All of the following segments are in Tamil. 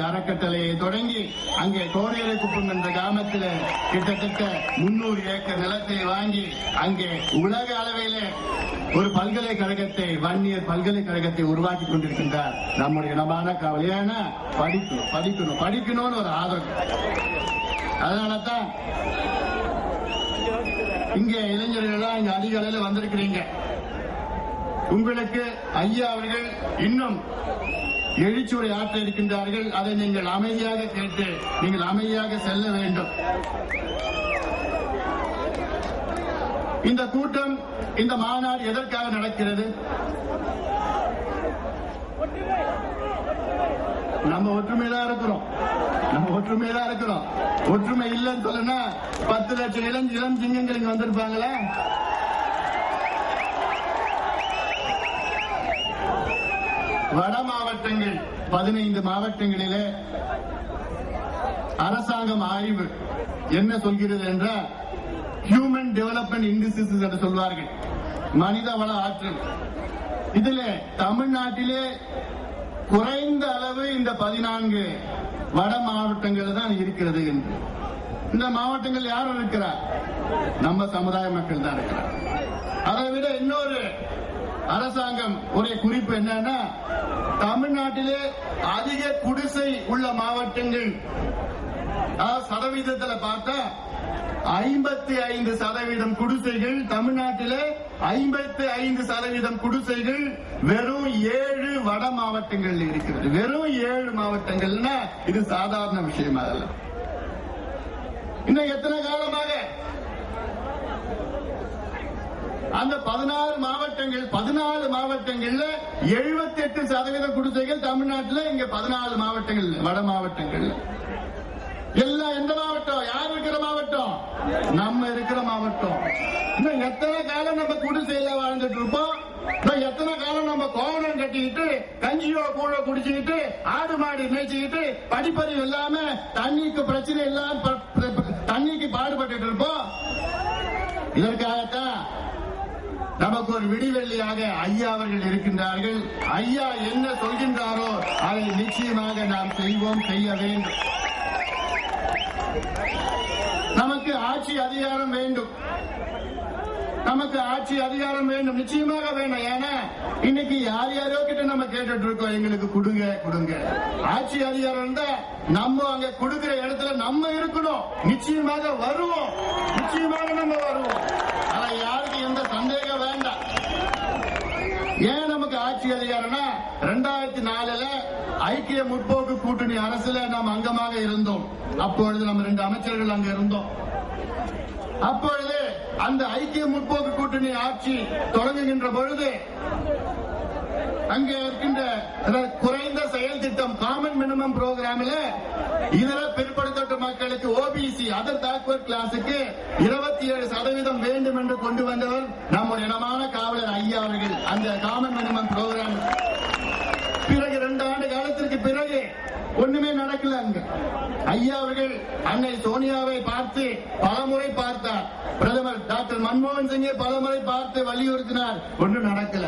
அறக்கட்டளையை தொடங்கி அங்கே கோடையரை குப்பம் என்ற கிராமத்தில் கிட்டத்தட்ட முன்னூறு ஏக்கர் நிலத்தை வாங்கி அங்கே உலக அளவில ஒரு பல்கலைக்கழகத்தை வன்னியர் பல்கலைக்கழகத்தை உருவாக்கி கொண்டிருக்கின்றார். நம்முடைய இனமான கவலை ஏன்னா படிக்கணும் படிக்கணும் படிக்கணும்னு ஒரு ஆதரவு. அதனாலதான் இங்க இளைஞர்கள் இங்க அதிக அளவில் வந்திருக்கிறீங்க. உங்களுக்கு ஐயா அவர்கள் இன்னும் எழுச்சுரை ஆற்ற இருக்கின்றார்கள். அதை நீங்கள் அமைதியாக கேட்டு நீங்கள் அமைதியாக செல்ல வேண்டும். இந்த கூட்டம் இந்த மாநாடு எதற்காக நடக்கிறது? நம்ம ஒற்றுமையில இருக்கிறோம். நம்ம ஒற்றுமையில இருக்கிறோம். ஒற்றுமை இல்லைன்னு சொல்லுனா பத்து லட்சம் இளம் இளம் சிங்கங்கள் இங்க வந்திருப்பாங்களே? வட மாவட்டங்கள் பதினைந்து மாவட்டங்களிலே அரசாங்கம் ஆய்வு என்ன சொல்கிறது என்றால் ஹியூமன் டெவலப்மெண்ட் இண்டிசஸ் என்று சொல்வார்கள். மனித வள ஆற்றல். இதிலே தமிழ்நாட்டிலே குறைந்த அளவு இந்த பதினான்கு வட மாவட்டங்கள் தான் இருக்கிறது என்று. இந்த மாவட்டங்கள் யாரும் இருக்கிறார்? நம்ம சமுதாய மக்கள் தான் இருக்கிறார். அதை விட இன்னொரு அரசாங்கம் ஒரே குறிப்பு என்னன்னா தமிழ்நாட்டிலே அதிக குடிசை உள்ள மாவட்டங்கள். சதவீதத்தில் சதவீதத்துல பார்த்தா ஐம்பத்தி ஐந்து சதவீதம் குடிசைகள் தமிழ்நாட்டிலே ஐம்பத்தி ஐந்து சதவீதம் குடிசைகள் வெறும் ஏழு வட மாவட்டங்கள் இருக்கிறது. வெறும் ஏழு மாவட்டங்கள்னா இது சாதாரண விஷயம் அல்ல. இன்னும் எத்தனை காலமாக அந்த பதினாறு மாவட்டங்கள் பதினாலு மாவட்டங்கள்ல எழுபத்தி எட்டு சதவீத குடிசைகள் தமிழ்நாட்டில் இங்க பதினாலு மாவட்டங்கள் வட மாவட்டங்கள் எல்லாம் எந்த மாவட்டம்? யார் இருக்கிற மாவட்டம்? நம்ம இருக்கிற மாவட்டம். இன்னும் எத்தனை காலம் நம்ம குடிசையில வாழ்ந்துட்டு இருப்போம் எத்தனை காலம் நம்ம கோவணம் கட்டிக்கிட்டு கஞ்சியோ கூழோ குடிச்சுக்கிட்டு ஆடு மாடு மேய்ச்சிக்கிட்டு படிப்பறிவு இல்லாம தண்ணிக்கு பிரச்சனை இல்லாம தண்ணிக்கு பாடுபட்டு இருப்போம் இதற்காகத்தான் நமக்கு ஒரு விடிவெள்ளியாக ஐயா அவர்கள் இருக்கின்றார்கள். ஐயா என்ன சொல்கின்றாரோ அதை நிச்சயமாக நாம் செய்வோம் செய்ய வேண்டும். நமக்கு ஆட்சி அதிகாரம் வேண்டும். நமக்கு ஆட்சி அதிகாரம் வேண்டும். நிச்சயமாக வேணும். ஏன்னா இன்னைக்கு யார் யாரோ கிட்ட நம்ம கேட்டுட்டு இருக்கோம் எங்களுக்கு கொடுங்க கொடுங்க. ஆட்சி அதிகாரம் இருந்தா நம்ம அங்க கொடுக்கிற இடத்துல நம்ம இருக்கணும். நிச்சயமாக வருவோம் நிச்சயமாக நம்ம வருவோம் ஆனா யாருக்கு எந்த சந்தேகம் வேண்டாம் ஏன் நமக்கு ஆட்சி அதிகாரம்னா ரெண்டாயிரத்தி நாலுல ஐக்கிய முற்போக்கு கூட்டணி அரசுல நாம் அங்கமாக இருந்தோம். அப்பொழுது நம்ம ரெண்டு அமைச்சர்கள் அங்க இருந்தோம். அப்பொழுது அந்த ஐக்கிய முற்போக்கு கூட்டணி ஆட்சி தொடங்குகின்ற பொழுது அங்கே இருக்கின்ற குறைந்த செயல் திட்டம் காமன் மினிமம் புரோகிராமில் இதர பிற்படுத்தப்பட்ட மக்களுக்கு ஓபிசி அதர் பேக்வர்ட் கிளாஸுக்கு இருபத்தி ஏழு சதவீதம் வேண்டும் என்று கொண்டு வந்தவர் நம்முடைய இனமான காவலர் ஐயா அவர்கள். அந்த காமன் மினிமம் புரோகிராம் பிறகு இரண்டு ஆண்டு காலத்திற்கு பிறகு ஒண்ணுமே நடக்கல அங்க. ஐயா அவர்கள் அன்னை சோனியாவை பார்த்து பலமுறை பார்த்தார். பிரதமர் டாக்டர் மன்மோகன் சிங்கை பலமுறை பார்த்து வலியுறுத்தினார். ஒன்றும் நடக்கல.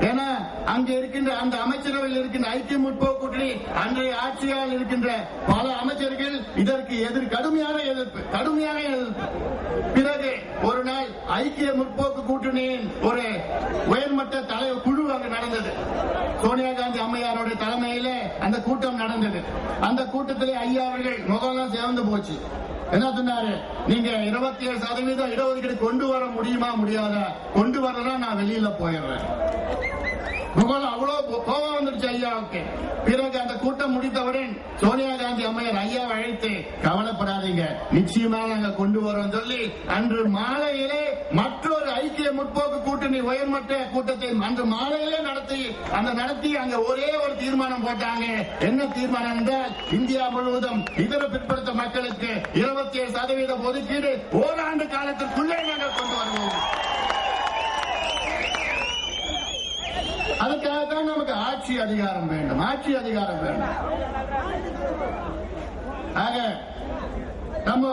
ஏன்னா அங்க இருக்கின்ற அந்த அமைச்சரவையில் இருக்கின்ற ஐக்கிய முற்போக்கு கூட்டணி அன்றைய ஆட்சியால் இருக்கின்ற பல அமைச்சர்கள் இதற்கு எதிர் கடுமையான எதிர்ப்பு கடுமையான எதிர்ப்பு. பிறகு ஒரு நாள் ஐக்கிய முற்போக்கு கூட்டணியின் ஒரு உயர்மட்ட தலைவர் குழு அங்கு நடந்தது. சோனியா காந்தி அம்மையார் கூட்டம் நடந்தது. அந்த கூட்டத்திலே ஐயா அவர்கள் முகம்லாம் சேர்ந்து போச்சு. என்ன சொன்னாரு? நீங்க இருபத்தி ஏழு சதவீதம் இடஒதுக்கீடு கொண்டு வர முடியுமா முடியாத? கொண்டு வரலன்னா நான் வெளியில போயிடுறேன். முகல் அவ்வளவு கோபம் வந்துருச்சு ஐயாவுக்கு. பிறகு அந்த கூட்டம் முடித்தவுடன் சோனியா காந்தி அம்மையார் ஐயா அழைத்து கவலைப்படாதீங்க. நிச்சயமா நாங்க கொண்டு வரோம் சொல்லி அன்று மாலையிலே மற்றொரு ஐக்கிய முற்போக்கு கூட்டணி உயர்மட்ட கூட்டத்தை அன்று மாலையிலே நடத்தி அந்த நடத்தி அங்க ஒரே ஒரு தீர்மானம் போட்டாங்க. என்ன தீர்மானம் என்றால் இந்தியா முழுவதும் இதர பிற்படுத்த மக்களுக்கு இருபத்தி ஏழு சதவீத ஒதுக்கீடு ஓராண்டு காலத்திற்குள்ளே நாங்கள் கொண்டு வருவோம். அதுக்காக தான் நமக்கு ஆட்சி அதிகாரம் வேண்டும். ஆட்சி அதிகாரம் வேண்டும். ஆக நம்ம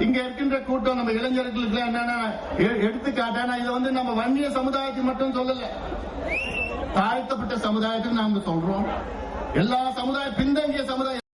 இங்க இருக்கின்ற கூட்டம் நம்ம இளைஞர்களுக்கு என்னன்னா எ- இதை வந்து நம்ம வன்னிய சமுதாயத்துக்கு மட்டும் சொல்லல. தாழ்த்தப்பட்ட சமுதாயத்துக்கு நாம சொல்றோம். எல்லா சமுதாய பின்தங்கிய சமுதாய